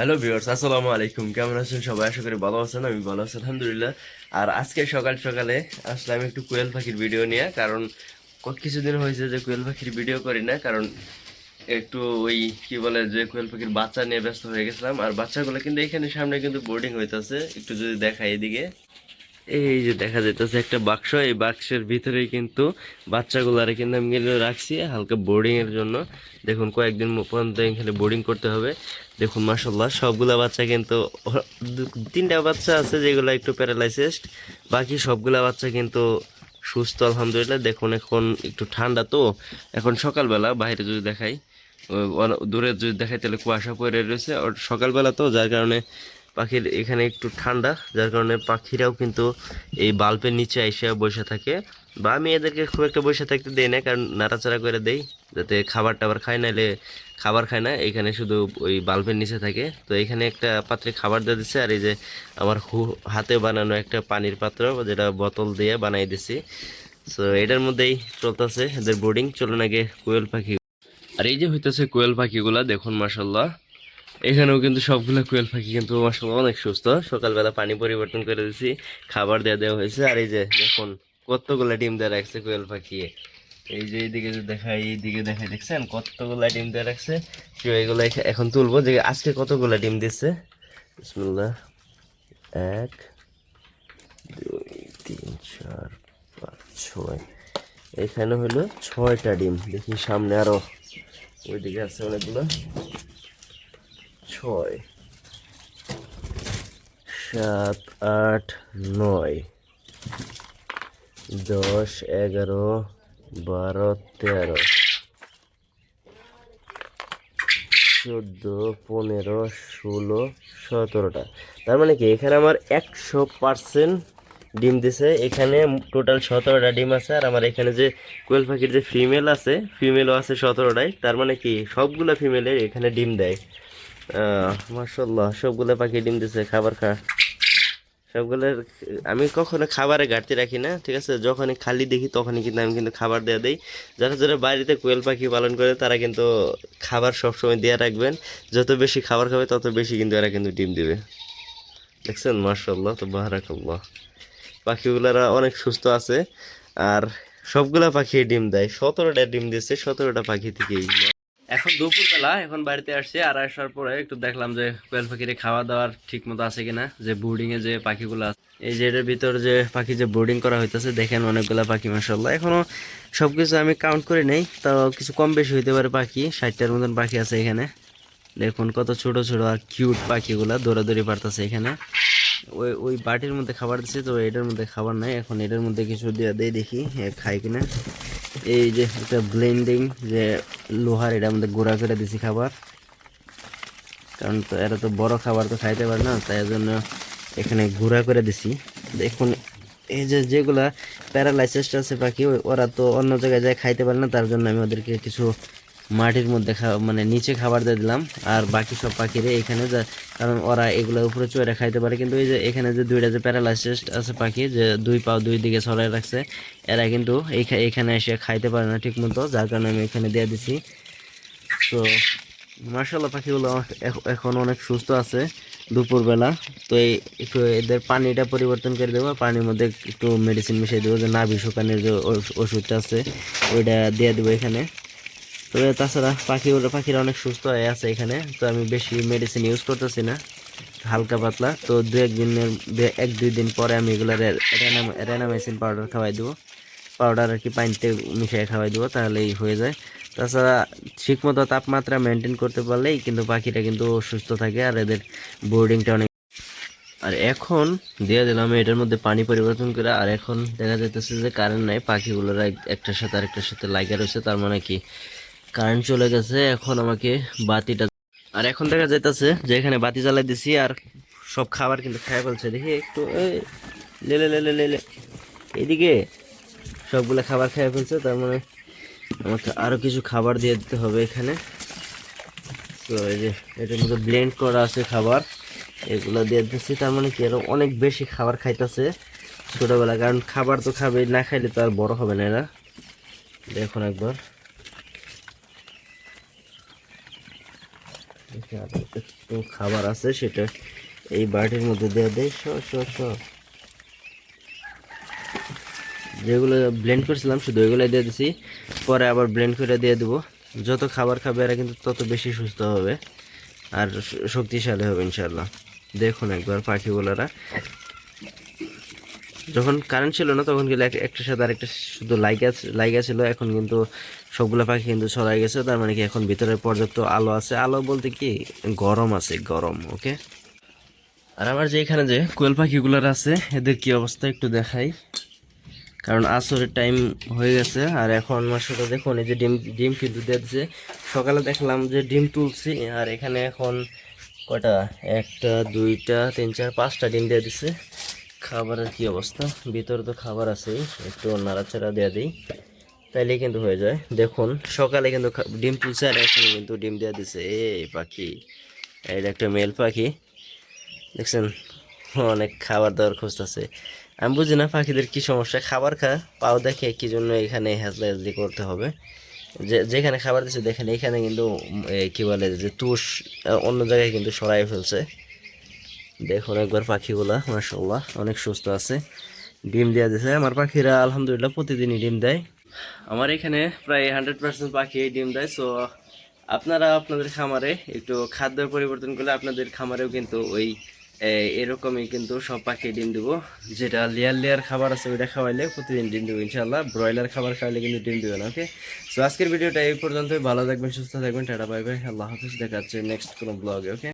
Hello viewers আসসালামু আলাইকুম। কেমন আছেন সবাই? আশা করি ভালো আছেন, আমি ভালো আছি, আলহামদুলিল্লাহ। আর আজকে সকাল সকালে আসলে আমি একটু কোয়েল পাখির ভিডিও নিয়ে, কারণ কত কিছুদিন হয়েছে যে কোয়েল পাখির ভিডিও করি না, কারণ একটু ওই কি বলে যে কোয়েল পাখির বাচ্চা নিয়ে ব্যস্ত হয়ে গেছিলাম। আর বাচ্চাগুলো কিন্তু এখানে সামনে কিন্তু বোর্ডিং হইতেছে, একটু যদি দেখা এদিকে। এই যে দেখা যাইতেছে একটা বাক্স, এই বাক্সের ভিতরেই কিন্তু বাচ্চাগুলারে কিন্তু আমি কিন্তু রাখছি হালকা বোর্ডিং এর জন্য। দেখুন, কয়েকদিন পর্যন্ত এখানে বোর্ডিং করতে হবে। দেখুন মাসাল্লাহ সবগুলা বাচ্চা কিন্তু তিনটা বাচ্চা আছে যেগুলো একটু প্যারালাইসিসড বাকি সবগুলা বাচ্চা কিন্তু সুস্থ, আলহামদুলিল্লাহ। দেখুন, এখন একটু ঠান্ডা তো। এখন সকালবেলা, বাইরে যদি দেখাই দূরে যদি দেখাই, তাহলে কুয়াশা পড়ে রয়েছে। সকালবেলা তো, যার কারণে পাখির এখানে একটু ঠান্ডা, যার কারণে পাখিরাও কিন্তু এই বাল্বের নিচে এসে বসে থাকে। বা আমি এদেরকে খুব একটা বসে থাকতে দেই না, কারণ নাড়াচাড়া করে দেই, যাতে খাবার টাবার খায়, নাহলে খাবার খায় না। এখানে শুধু ওই বাল্বের নিচে থাকে। তো এখানে একটা পাত্রে খাবার দিয়ে দিচ্ছে আর এই যে আমার হু- হাতে বানানো একটা পানির পাত্র, যেটা বোতল দিয়ে বানাই দিছি। সো এটার মধ্যেই চলতেছে এদের বোর্ডিং চলুন আগে কোয়েল পাখি। আর এই যে হইতেছে কোয়েল পাখিগুলা, দেখুন মাসাল্লাহ এখানেও কিন্তু সবগুলো কোয়েল পাখি কিন্তু আমার মাসাল্লাহ অনেক সুস্থ। সকালবেলা পানি পরিবর্তন করে দিয়েছি খাবার দেওয়া দেওয়া হয়েছে, আর এই যে দেখুন কতগুলা ডিম দেওয়া রাখছে কোয়েল পাখি। এই যে এইদিকে যে দেখাই এইদিকে দেখাই দেখছেন কতগুলা ডিম দেওয়া রাখছে? তো এগুলো এখন তুলবো। যে আজকে কতগুলা ডিম দিচ্ছে? বিসমুল্লাহ। এক, দুই, তিন, চার, পাঁচ, ছয়। এখানে হলো ছয়টা ডিম। দেখি সামনে আরও ওইদিকে আছে অনেকগুলো। ছয়, সাত, আট, নয়, দশ, এগারো, বারো, তেরো, চোদ্দ, পনেরো, ষোলো, সতেরোটা। তার মানে কি? এখানে আমার একশো পার্সেন্ট ডিম দিছে। এখানে টোটাল সতেরোটা ডিম আছে। আর আমার এখানে যে কোয়েল পাখির যে ফিমেল আছে, ফিমেলও আছে সতেরোটাই। তার মানে কি? সবগুলো ফিমেলের এখানে ডিম দেয়। মার্শাল্লাহ সবগুলো পাখি ডিম দিছে, খাবার খা। সবগুলোর, আমি কখনো খাবারে ঘাটতি রাখি না, ঠিক আছে? যখনই খালি দেখি, তখনই কিন্তু আমি কিন্তু খাবার দেওয়া দিই। যারা যারা বাড়িতে কোয়েল পাখি পালন করে, তারা কিন্তু খাবার সবসময় দেওয়া রাখবেন। যত বেশি খাবার খাবে, তত বেশি কিন্তু এরা কিন্তু ডিম দেবে। দেখছেন? মার্শাল্লাহ তো বাহারাকাল্লাহ পাখিগুলারা অনেক সুস্থ আছে, আর সবগুলা পাখি ডিম দেয়। সতেরোটা ডিম দিচ্ছে সতেরোটা পাখি থেকেই। এখন দুপুরবেলা, এখন বাড়িতে আসছি, আর আসার পরে একটু দেখলাম যে কোয়েল পাখির খাওয়া দাওয়ার ঠিক মতো আছে কিনা, যে বোর্ডিং এ যে পাখিগুলো আছে। এই যে এটার ভিতর যে পাখি যে বোর্ডিং করা হইতেছে, দেখেন অনেকগুলা পাখি মাসাল্লাহ এখনও সবকিছু আমি কাউন্ট করে নেই তো কিছু কম বেশি হইতে পারে পাখি, ষাটটার মতন পাখি আছে এখানে। দেখুন কত ছোট ছোট আর কিউট পাখিগুলা দৌড়াদৌড়ি পারতেছে এখানে। ওই ওই বাটির মধ্যে খাবার দিচ্ছে তো এটার মধ্যে খাবার নাই, এখন এটার মধ্যে কিছু দিয়ে দেই দেখি খাই কিনা। এই যে একটা ব্লেন্ডিং যে লোহার এটা আমাদের গোড়া করে দিছি খাবার। কারণ তো এরা তো বড় খাবার তো খাইতে পারে না, তাই জন্য এখানে গুঁড়া করে দিছি। দেখুন, এই যে যেগুলা প্যারালাইসিস আছে পাখি ওরা তো অন্য জায়গায় যায় খাইতে পারে না, তার জন্য আমি ওদেরকে কিছু মাটির মধ্যে মানে নিচে খাবার দিয়ে দিলাম, আর বাকি সব পাখিরে এখানে যা কারণ ওরা এগুলোর উপরে চড়ে খাইতে পারে, কিন্তু এই যে এখানে যে দুইটা যে প্যারালাইসিস আছে পাখি, যে দুই পাও দুই দিকে ছড়াই রাখছে, এরা কিন্তু এখানে এসে খাইতে পারে না ঠিক মতো যার কারণে আমি এখানে দিয়ে দিছি। তো মার্শাল্লাহ পাখিগুলো এখন অনেক সুস্থ আছে দুপুরবেলা। তো এই একটু এদের পানিটা পরিবর্তন করে দেবো, পানির মধ্যে একটু মেডিসিন মিশিয়ে দেবো, যে নাভি শুকানোর যে ওষ- ওষুধটা আছে, ওইটা দিয়ে দেবো এখানে। তবে তাছাড়া পাখি পাখিরা অনেক সুস্থ হয়ে আছে এখানে। তো আমি বেশি মেডিসিন ইউজ করতেছি না। হালকা পাতলা। তো দু একদিনের এক দুই দিন পরে আমি এগুলো রেনামাইসিন পাউডার খাওয়াই দেবো। পাউডার আর কি পানিতে মিশিয়ে খাওয়াই দেবো, তাহলেই হয়ে যায়। তাছাড়া ঠিকমতো তাপমাত্রা মেনটেন করতে পারলেই কিন্তু পাখিটা কিন্তু সুস্থ থাকে আর এদের বোর্ডিংটা অনেক আর এখন দিয়ে দিলাম এটার মধ্যে পানি পরিবর্তন করে, আর এখন দেখা যাইতেছে যে কারেন্ট নাই, পাখিগুলোরা একটার সাথে আরেকটার সাথে লাগা রয়েছে, তার মানে কি কারেন্ট চলে গেছে এখন আমাকে বাতিটা আর এখন দেখা যাইতেছে যে এখানে বাতি জ্বালাই দিছি আর সব খাবার কিন্তু খেয়ে ফেলছে। দেখি একটু এই, লে লে লে লে লে লে। এইদিকে সবগুলো খাবার খেয়ে ফেলছে তার মানে আমাকে আরও কিছু খাবার দিয়ে দিতে হবে এখানে। তো এই যে এটার মধ্যে ব্লেন্ড করা আছে খাবার এগুলো দিয়ে দিচ্ছি তার মানে কি এরা অনেক বেশি খাবার খাইতেছে ছোটবেলা কারণ খাবার তো খাবে না খাইলে তো আর বড় হবে না এরা। দেখুন একবার। আর একটু খাবার আছে, সেটা এই বাটির মধ্যে দেওয়া দেয় স স স যেগুলো ব্লেন্ড করছিলাম, শুধু ওইগুলো দিয়ে দিছি। পরে আবার ব্লেন্ড করে দিয়ে দেবো। যত খাবার খাবে, এরা কিন্তু তত বেশি সুস্থ হবে আর শক্তিশালী হবে ইনশাল্লাহ দেখুন একবার পাখিগুলোরা যখন কারেন্ট ছিল না, তখন কিন্তু এক- একটার সাথে আরেকটা শুধু লাইগা লাইগা ছিল এখন কিন্তু সবগুলো পাখি কিন্তু ছড়াই গেছে, তার মানে কি এখন ভিতরে পর্যাপ্ত আলো আছে। আলো বলতে কি, গরম আছে, গরম ওকে আর আমার যে এখানে যে কোয়েল পাখিগুলোর আছে, এদের কি অবস্থা একটু দেখাই। কারণ আসরের টাইম হয়ে গেছে, আর এখন মাসটা দেখুন, এই যে ডিম ডিম কিন্তু দিচ্ছে সকালে দেখলাম যে ডিম তুলছি, আর এখানে এখন কটা একটা, দুইটা, তিন, চার, পাঁচটা ডিম দিয়ে দিছে। খাবারের কি অবস্থা? ভিতরে তো খাবার আছেই একটু নাড়াচাড়া দিয়ে দিই তাইলে কিন্তু হয়ে যায়। দেখুন, সকালে কিন্তু ডিম তুলছে আর এখন কিন্তু ডিম দিয়ে দিছে। এই পাখি এটা একটা মেল পাখি, দেখছেন, অনেক খাবার দাবার খুঁজতেছে। আমি বুঝি না পাখিদের কি সমস্যা, খাবার খা, পাও দেখে কি জন্য এখানে হেজলা হেজলি করতে হবে। যে, যেখানে খাবার দিচ্ছে দেখেন, এখানে কিন্তু কি বলে, যে তুষ অন্য জায়গায় কিন্তু সরাই ফেলছে। দেখুন একবার পাখিগুলা মাসাল্লাহ অনেক সুস্থ আছে। ডিম দেওয়া দিছে। আমার পাখিরা আলহামদুলিল্লাহ প্রতিদিনই ডিম দেয়। আমার এখানে প্রায় হান্ড্রেড পার্সেন্ট পাখি ডিম দেয় সো আপনারা আপনাদের খামারে একটু খাদ্যের পরিবর্তন করলে আপনাদের খামারেও কিন্তু ওই এরকমই কিন্তু সব পাখি ডিম দেবো। যেটা লেয়ার লেয়ার খাবার আছে, ওইটা খাওয়াইলে প্রতিদিন ডিম দেবো ইনশাল্লাহ ব্রয়লার খাবার খাওয়াইলে কিন্তু ডিম দেবে না ওকে সো আজকের ভিডিওটা এই পর্যন্তই। ভালো থাকবেন, সুস্থ থাকবেন। টাটা বাই বাই আল্লাহ হাফিজ। দেখা যাচ্ছে নেক্সট কোনো ব্লগে ওকে